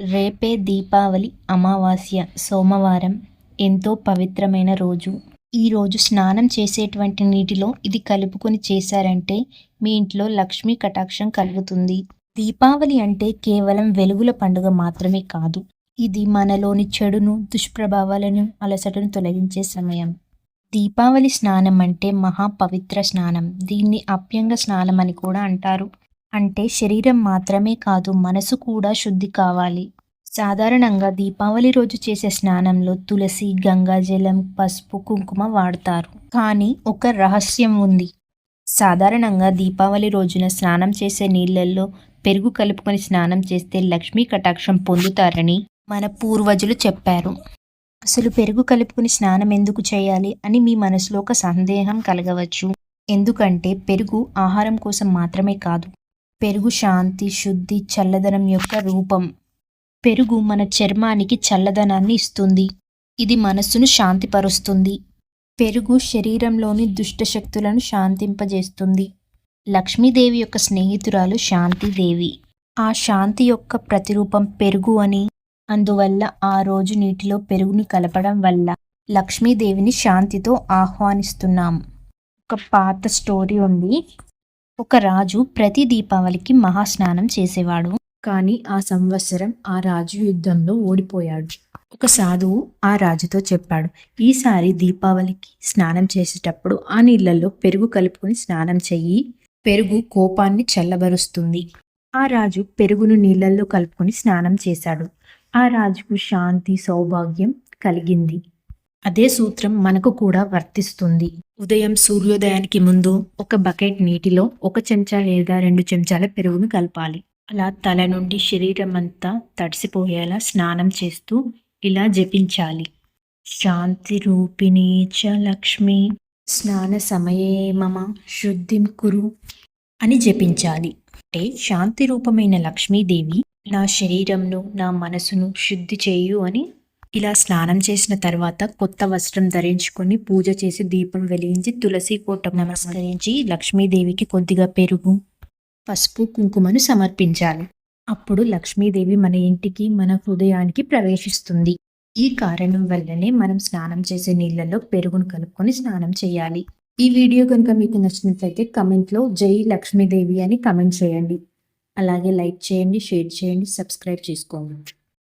రేపే దీపావళి అమావాస్య సోమవారం. ఎంతో పవిత్రమైన రోజు. ఈ రోజు స్నానం చేసేటువంటి నీటిలో ఇది కలుపుకొని చేశారంటే మీ ఇంట్లో లక్ష్మీ కటాక్షం కలుగుతుంది. దీపావళి అంటే కేవలం వెలుగుల పండుగ మాత్రమే కాదు. ఇది మనలోని చెడును దుష్ప్రభావాలను అలసటను తొలగించే సమయం. దీపావళి స్నానం అంటే మహా పవిత్ర స్నానం. దీన్ని అప్యంగ స్నానం అని కూడా అంటారు. అంటే శరీరం మాత్రమే కాదు మనసు కూడా శుద్ధి కావాలి. సాధారణంగా దీపావళి రోజు చేసే స్నానంలో తులసి గంగాజలం పసుపు కుంకుమ వాడతారు. కానీ ఒక రహస్యం ఉంది. సాధారణంగా దీపావళి రోజున స్నానం చేసే నీళ్ళల్లో పెరుగు కలుపుకొని స్నానం చేస్తే లక్ష్మీ కటాక్షం పొందుతారని మన పూర్వజులు చెప్పారు. అసలు పెరుగు కలుపుకొని స్నానం ఎందుకు చేయాలి అని మీ మనసులో ఒక సందేహం కలగవచ్చు. ఎందుకంటే పెరుగు ఆహారం కోసం మాత్రమే కాదు పెరుగు శాంతి శుద్ధి చల్లదనం యొక్క రూపం. పెరుగు మన చర్మానికి చల్లదనాన్ని ఇస్తుంది. ఇది మనస్సును శాంతిపరుస్తుంది. పెరుగు శరీరంలోని దుష్టశక్తులను శాంతింపజేస్తుంది. లక్ష్మీదేవి యొక్క స్నేహితురాలు శాంతిదేవి. ఆ శాంతి యొక్క ప్రతిరూపం పెరుగు అని. అందువల్ల ఆ రోజు నీటిలో పెరుగుని కలపడం వల్ల లక్ష్మీదేవిని శాంతితో ఆహ్వానిస్తున్నాం. ఒక పాత స్టోరీ ఉంది. ఒక రాజు ప్రతి దీపావళికి మహాస్నానం చేసేవాడు. కానీ ఆ సంవత్సరం ఆ రాజు యుద్ధంలో ఓడిపోయాడు. ఒక సాధువు ఆ రాజుతో చెప్పాడు ఈసారి దీపావళికి స్నానం చేసేటప్పుడు ఆ నీళ్ళల్లో పెరుగు కలుపుకొని స్నానం చెయ్యి. పెరుగు కోపాన్ని చల్లబరుస్తుంది. ఆ రాజు పెరుగును నీళ్ళల్లో కలుపుకొని స్నానం చేశాడు. ఆ రాజుకు శాంతి సౌభాగ్యం కలిగింది. అదే సూత్రం మనకు కూడా వర్తిస్తుంది. ఉదయం సూర్యోదయానికి ముందు ఒక బకెట్ నీటిలో ఒక చెంచా లేదా రెండు చెంచాల పెరుగును కలపాలి. అలా తల నుండి శరీరం అంతా తడిసిపోయేలా స్నానం చేస్తూ ఇలా జపించాలి. శాంతి రూపిణి చ లక్ష్మి. స్నాన సమయే మమ శుద్ధిం కురు అని జపించాలి. అంటే శాంతి రూపమైన లక్ష్మీదేవి నా శరీరంను నా మనసును శుద్ధి చేయు అని ఇలా స్నానం చేసిన తర్వాత కొత్త వస్త్రం ధరించుకొని పూజ చేసి దీపం వెలిగించి తులసి కోట నమస్కరించి లక్ష్మీదేవికి కొద్దిగా పెరుగు పసుపు కుంకుమను సమర్పించాలి. అప్పుడు లక్ష్మీదేవి మన ఇంటికి మన హృదయానికి ప్రవేశిస్తుంది. ఈ కారణం వల్లనే మనం స్నానం చేసే నీళ్ళలో పెరుగును కలుపుకొని స్నానం చేయాలి. ఈ వీడియో కనుక మీకు నచ్చినట్లయితే కమెంట్లో జై లక్ష్మీదేవి అని కమెంట్ చేయండి. అలాగే లైక్ చేయండి షేర్ చేయండి సబ్స్క్రైబ్ చేసుకోండి.